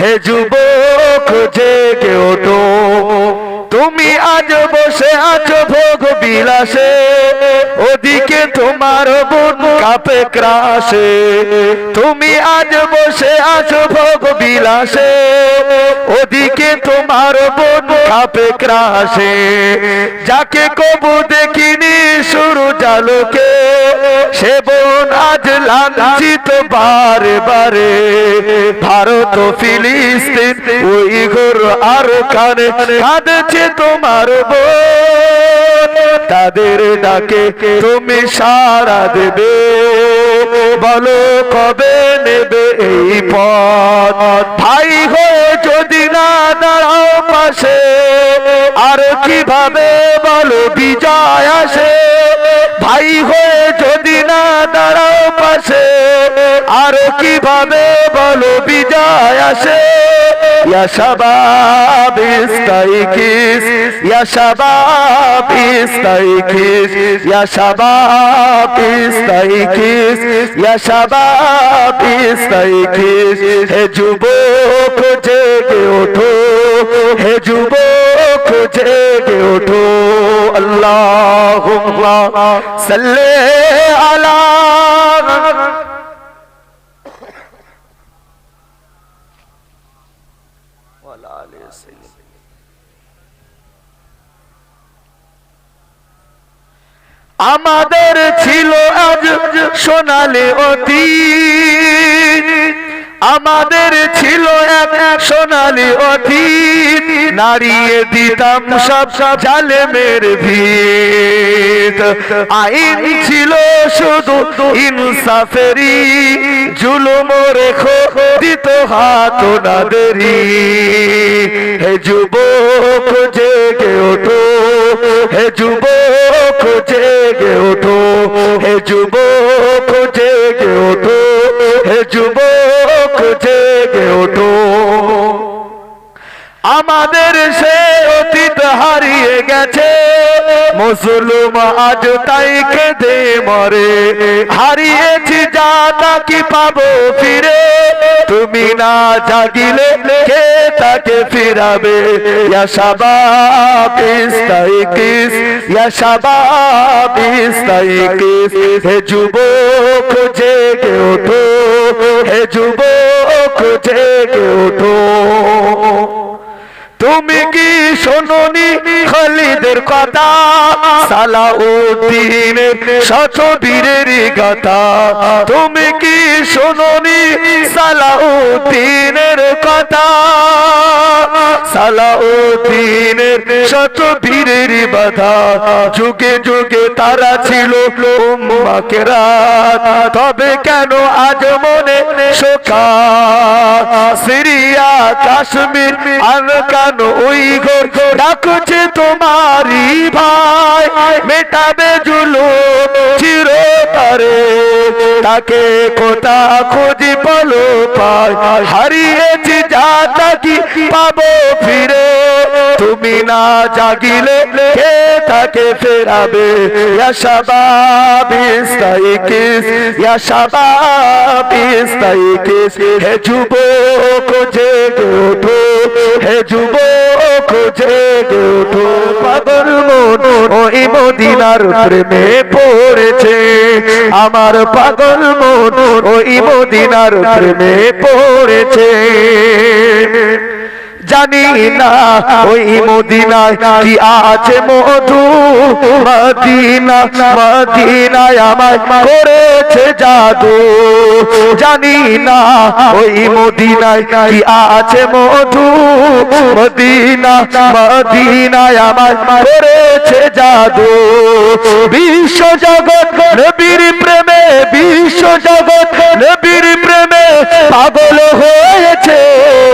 হে যুবক জেগে ওঠো। তুমি আজ বসে আছো ভোগ বিলাসে। ওদিকে কাপে ক্রাসে তুমি আজ বসে আছো ভোগ বিলাসে, ওদিকে তোমার বোন কাপে ক্রাসে যাকে কবু দেখিনি শুরু জালকে, সে বোন আজ লাঞ্ছিত বারে বারে ভারত ফিলিস্তিন, ওই ঘোর আর কানে কাঁদছে তোমার বোন তাদের ডাকে, তুমি সারা দেবে। বলো কবে নেবে এই পথ? ভাই হয়ে যদি না দাঁড়াও পাশে, আর কীভাবে বলো বিজয় আসে? ভাই হয়ে যদি না দাঁড়াও পাশে আর কিভাবে বলো বিজয় আসে يا شباب استيقظ يا شباب استيقظ يا شباب استيقظ يا شباب استيقظ হে যুবক জেগে ওঠো হে যুবক জেগে ওঠো আল্লাহুম্মা সাল্লি আলা আমাদের ছিল আজ সোনালি অতি আমাদের ছিল এক সোনালি অতীত নাড়িয়ে দিতাম সব সব জালেমের ভিত। আইন ছিল শুধু ইনসাফেরি জুলুম রেখো দিত হাত নাদেরি হে যুবক, জেগে ওঠো, হে যুবক, জেগে ওঠো, হে যুবক মুসলুম আজ তাই কেঁদে মরে। হারিয়েছি যা তাকি পাবো ফিরে। তুমি না জাগিলে কে তাকে ফিরাবে? হে যুবক, জেগে ওঠো। হে যুবক তুমি কি শোনি খালিদের কথা? সালাউদ্দিনের শত বীরের গাথা তুমি কি শোনি সালাউদ্দিনের কথা? সালাউদ্দিনের শত বীরের বাধা। যুগে যুগে তারা ছিল উম্মাকেরা। তবে কেন আজ মনে শোকা? সিরিয়া, কাশ্মীর কেন ওই ঘর ডাকছে তোমারি ভাই। মেটাবে জুলো চির তারে তাকে কোথা খুঁজি বলো পাই। হারিয়েছি তাকি পাবো ফিরে? তুমি না জাগিলে কে তাকে ফেরাবে? ইয়া শাবাব ইস্তাইকিস, ইয়া শাবাব ইস্তাইকিস। হে যুবক জেগে ওঠো হে যুবক জেগে ওঠো পাগল মন ওই মদিনার প্রেমে পড়েছে। আমার পাগল মন ওই মদিনার প্রেমে পড়েছে। জানি না, ওই মদিনায় কি আছে মধু? মদিনা, মদিনায় আমায় করেছে জাদু। জানি না, ওই মদিনায় কি আছে মধু? মদিনা, মদিনায় আমায় করেছে জাদু। বিশ্ব জগৎ, নবীর প্রেমে, বিশ্ব জগৎ, নবীর প্রেমে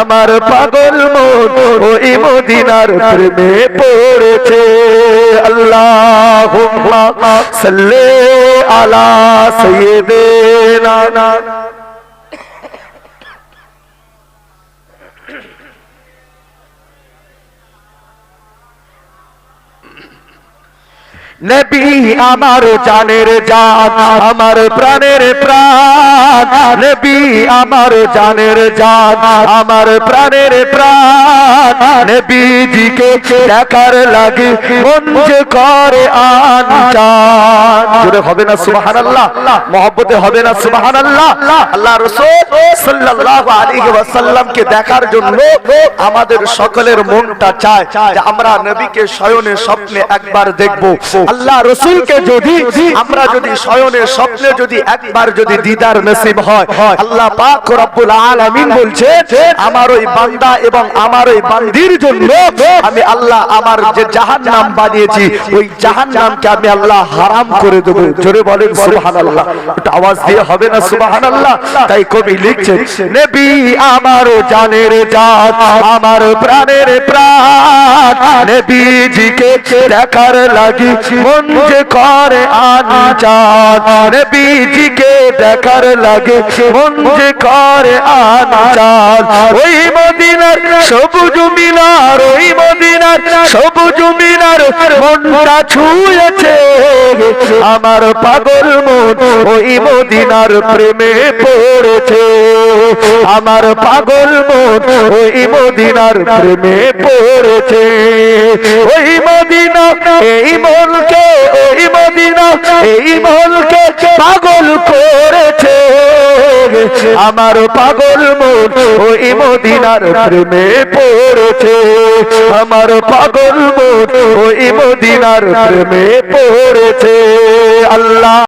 আমার পাগল মন ওই মদিনার প্রেমে পড়েছে। আল্লাহ সাল্লে আলা সৈয়দেনা নবী আমার জানের জান, আমার প্রাণের প্রাণ। নবী আমার জানের জান, আমার প্রাণের প্রাণ। নবীজিকে দেখার লাগে মন করে আন জোরে হবে না সুবহানাল্লাহ। মহব্বতে হবে না সুবহানাল্লাহ। আল্লাহ রাসূল সাল্লাল্লাহু আলাইহি ওয়াসাল্লামকে দেখার জন্য আমাদের সকলের মনটা চায় যে আমরা নবীকে শয়নে স্বপ্নে একবার দেখব। আল্লাহ রসুলকে যদি আমরা যদি শয়নে স্বপ্নে যদি একবার যদি দিদার নসিব হয়। আল্লাহ পাক রব্বুল আলামিন বলছে আমার ওই বান্দা এবং আমার ওই বান্দির জন্য আমি আল্লাহ আমার যে জাহান্নাম বানিয়েছি ওই জাহান্নামকে আমি আল্লাহ হারাম করে দেব। জোরে বলেন সুবহানাল্লাহ। একটু আওয়াজ দিয়ে হবে না সুবহানাল্লাহ? তাই কবি লিখছেন নবী আমার জানের জাত আমার প্রাণের প্রাণ। নবীজিকে দেখার লাগি মন যে করে আনচান নবীজিকে দেখার লাগে মন যে করে আনচান ওই মদিনার সবুজ মিনার ওই সবুজ মিনার মনটা ছুঁয়েছে। আমার পাগল মন ওই মদিনার প্রেমে পড়েছে। আমার পাগল মন ওই মদিনার প্রেমে পড়েছে। ওই মদিনা, এই মনকে, ওই মদিনা, এই মনকে পাগল করেছে। আমার পাগল মন ওই মদিনার প্রেমে পড়েছে। আমার পাগল মন ওই মদিনার প্রেমে পড়েছে। আল্লাহ